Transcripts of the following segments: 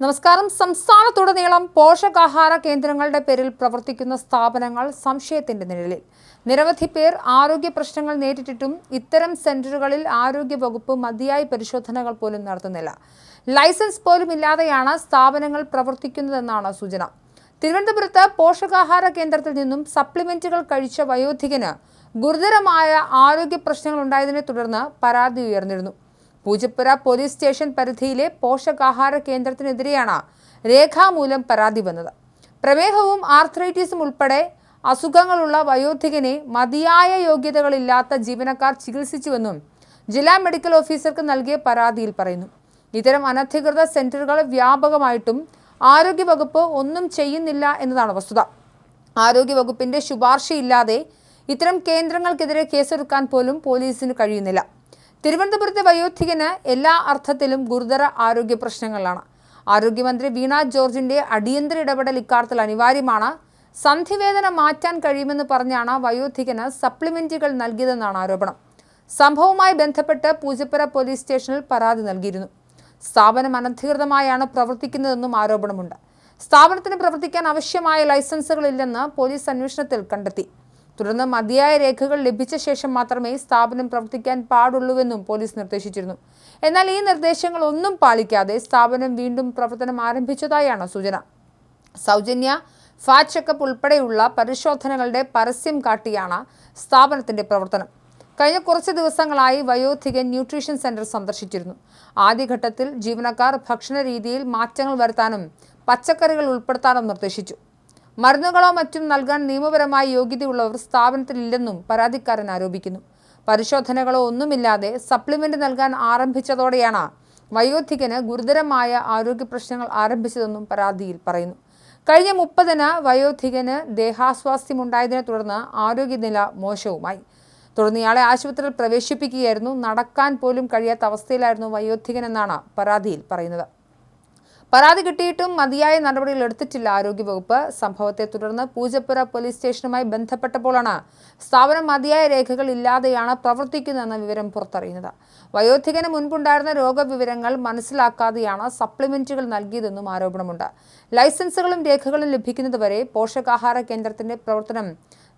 നമസ്കാരം. സംസ്ഥാനത്തുടനീളം പോഷകാഹാര കേന്ദ്രങ്ങളുടെ പേരിൽ പ്രവർത്തിക്കുന്ന സ്ഥാപനങ്ങൾ സംശയത്തിന്റെ നിഴലിൽ. നിരവധി പേർ ആരോഗ്യ പ്രശ്നങ്ങൾ നേരിട്ടിട്ടും ഇത്തരം സെന്ററുകളിൽ ആരോഗ്യ വകുപ്പ് മതിയായ പരിശോധനകൾ പോലും നടത്തുന്നില്ല. ലൈസൻസ് പോലും ഇല്ലാതെയാണ് സ്ഥാപനങ്ങൾ പ്രവർത്തിക്കുന്നതെന്നാണ് സൂചന. തിരുവനന്തപുരത്ത് പോഷകാഹാര കേന്ദ്രത്തിൽ നിന്നും സപ്ലിമെന്റുകൾ കഴിച്ച വയോധികന് ഗുരുതരമായ ആരോഗ്യ പ്രശ്നങ്ങൾ ഉണ്ടായതിനെ തുടർന്ന് പരാതി ഉയർന്നിരുന്നു. പൂജപ്പുര പോലീസ് സ്റ്റേഷൻ പരിധിയിലെ പോഷകാഹാര കേന്ദ്രത്തിനെതിരെയാണ് രേഖാമൂലം പരാതി വന്നത്. പ്രമേഹവും ആർത്രൈറ്റിസും ഉൾപ്പെടെ അസുഖങ്ങളുള്ള വയോധികനെ മതിയായ യോഗ്യതകളില്ലാത്ത ജീവനക്കാർ ചികിത്സിച്ചുവെന്നും ജില്ലാ മെഡിക്കൽ ഓഫീസർക്ക് നൽകിയ പരാതിയിൽ പറയുന്നു. ഇത്തരം അനധികൃത സെന്ററുകൾ വ്യാപകമായിട്ടും ആരോഗ്യവകുപ്പ് ഒന്നും ചെയ്യുന്നില്ല എന്നതാണ് വസ്തുത. ആരോഗ്യവകുപ്പിന്റെ ശുപാർശയില്ലാതെ ഇത്തരം കേന്ദ്രങ്ങൾക്കെതിരെ കേസെടുക്കാൻ പോലും പോലീസിന് കഴിയുന്നില്ല. തിരുവനന്തപുരത്തെ വയോധികന് എല്ലാ അർത്ഥത്തിലും ഗുരുതര ആരോഗ്യ പ്രശ്നങ്ങളാണ്. ആരോഗ്യമന്ത്രി വീണ ജോർജിന്റെ അടിയന്തര ഇടപെടൽ ഇക്കാര്യത്തിൽ അനിവാര്യമാണ്. സന്ധിവേദന മാറ്റാൻ കഴിയുമെന്ന് പറഞ്ഞാണ് വയോധികന് സപ്ലിമെന്റുകൾ നൽകിയതെന്നാണ് ആരോപണം. സംഭവവുമായി ബന്ധപ്പെട്ട് പൂജപ്പുര പോലീസ് സ്റ്റേഷനിൽ പരാതി നൽകിയിരുന്നു. സ്ഥാപനം അനധികൃതമായാണ് പ്രവർത്തിക്കുന്നതെന്നും ആരോപണമുണ്ട്. സ്ഥാപനത്തിന് പ്രവർത്തിക്കാൻ ആവശ്യമായ ലൈസൻസുകളില്ലെന്ന് പോലീസ് അന്വേഷണത്തിൽ കണ്ടെത്തി. തുടർന്ന് മതിയായ രേഖകൾ ലഭിച്ച ശേഷം മാത്രമേ സ്ഥാപനം പ്രവർത്തിക്കാൻ പാടുള്ളൂവെന്നും പോലീസ് നിർദ്ദേശിച്ചിരുന്നു. എന്നാൽ ഈ നിർദ്ദേശങ്ങൾ ഒന്നും പാലിക്കാതെ സ്ഥാപനം വീണ്ടും പ്രവർത്തനം ആരംഭിച്ചതായാണ് സൂചന. സൗജന്യ ഫാറ്റ് ചെക്കപ്പ് ഉൾപ്പെടെയുള്ള പരിശോധനകളുടെ പരസ്യം കാട്ടിയാണ് സ്ഥാപനത്തിന്റെ പ്രവർത്തനം. കഴിഞ്ഞ കുറച്ച് ദിവസങ്ങളായി വയോധികൻ ന്യൂട്രീഷൻ സെന്റർ സന്ദർശിച്ചിരുന്നു. ആദ്യഘട്ടത്തിൽ ജീവനക്കാർ ഭക്ഷണ രീതിയിൽ മാറ്റങ്ങൾ വരുത്താനും പച്ചക്കറികൾ ഉൾപ്പെടുത്താനും നിർദ്ദേശിച്ചു. മരുന്നുകളോ മറ്റും നൽകാൻ നിയമപരമായ യോഗ്യതയുള്ളവർ സ്ഥാപനത്തിലില്ലെന്നും പരാതിക്കാരൻ ആരോപിക്കുന്നു. പരിശോധനകളോ ഒന്നുമില്ലാതെ സപ്ലിമെന്റ് നൽകാൻ ആരംഭിച്ചതോടെയാണ് വയോധികന് ഗുരുതരമായ ആരോഗ്യ പ്രശ്നങ്ങൾ ആരംഭിച്ചതെന്നും പരാതിയിൽ പറയുന്നു. കഴിഞ്ഞ മുപ്പതിന് വയോധികന് ദേഹാസ്വാസ്ഥ്യമുണ്ടായതിനെ തുടർന്ന് ആരോഗ്യനില മോശവുമായി. തുടർന്ന് ഇയാളെ ആശുപത്രിയിൽ പ്രവേശിപ്പിക്കുകയായിരുന്നു. നടക്കാൻ പോലും കഴിയാത്ത അവസ്ഥയിലായിരുന്നു വയോധികനെന്നാണ് പരാതിയിൽ പറയുന്നത്. പരാതി കിട്ടിയിട്ടും മതിയായ നടപടികൾ എടുത്തിട്ടില്ല ആരോഗ്യവകുപ്പ്. സംഭവത്തെ തുടർന്ന് പൂജപ്പുര പോലീസ് സ്റ്റേഷനുമായി ബന്ധപ്പെട്ടപ്പോഴാണ് സ്ഥാപനം മതിയായ രേഖകൾ ഇല്ലാതെയാണ് പ്രവർത്തിക്കുന്നതെന്ന വിവരം പുറത്തറിയുന്നത്. വയോധികന് മുൻപുണ്ടായിരുന്ന രോഗവിവരങ്ങൾ മനസ്സിലാക്കാതെയാണ് സപ്ലിമെന്റുകൾ നൽകിയതെന്നും ആരോപണമുണ്ട്. ലൈസൻസുകളും രേഖകളും ലഭിക്കുന്നതുവരെ പോഷകാഹാര കേന്ദ്രത്തിന്റെ പ്രവർത്തനം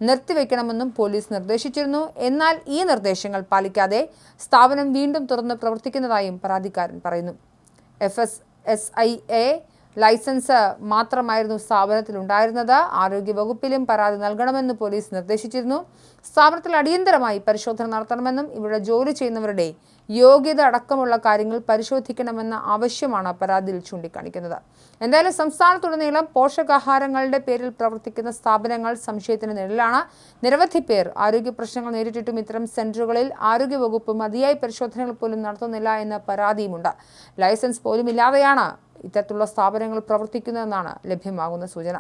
നിർത്തിവെക്കണമെന്നും പോലീസ് നിർദ്ദേശിച്ചിരുന്നു. എന്നാൽ ഈ നിർദ്ദേശങ്ങൾ പാലിക്കാതെ സ്ഥാപനം വീണ്ടും തുറന്ന് പ്രവർത്തിക്കുന്നതായും പരാതിക്കാരൻ പറയുന്നു. F S S A I license മാത്രമായിരുന്നു സ്ഥാപനത്തിൽ ഉണ്ടായിരുന്നത് ആരോഗ്യ വകുപ്പിലും പരാതി നൽകണമെന്ന് പോലീസ് നിർദ്ദേശിച്ചിരുന്നു. സ്ഥാപനത്തിൽ അടിയന്തരമായി പരിശോധന നടത്തണമെന്നും ഇവിടെ ജോലി ചെയ്യുന്നവരുടെ യോഗ്യത അടക്കമുള്ള കാര്യങ്ങൾ പരിശോധിക്കണമെന്ന ആവശ്യമാണ് പരാതിയിൽ ചൂണ്ടിക്കാണിക്കുന്നത്. എന്തായാലും സംസ്ഥാനത്തുടനീളം പോഷകാഹാരങ്ങളുടെ പേരിൽ പ്രവർത്തിക്കുന്ന സ്ഥാപനങ്ങൾ സംശയത്തിന് നിഴലാണ്. നിരവധി പേർ ആരോഗ്യ പ്രശ്നങ്ങൾ നേരിട്ടിട്ടും ഇത്തരം സെന്ററുകളിൽ ആരോഗ്യവകുപ്പ് മതിയായ പരിശോധനകൾ പോലും നടത്തുന്നില്ല എന്ന പരാതിയുമുണ്ട്. ലൈസൻസ് പോലും ഇല്ലാതെയാണ് ഇത്തരത്തിലുള്ള സ്ഥാപനങ്ങൾ പ്രവർത്തിക്കുന്നതെന്നാണ് ലഭ്യമാകുന്ന സൂചന.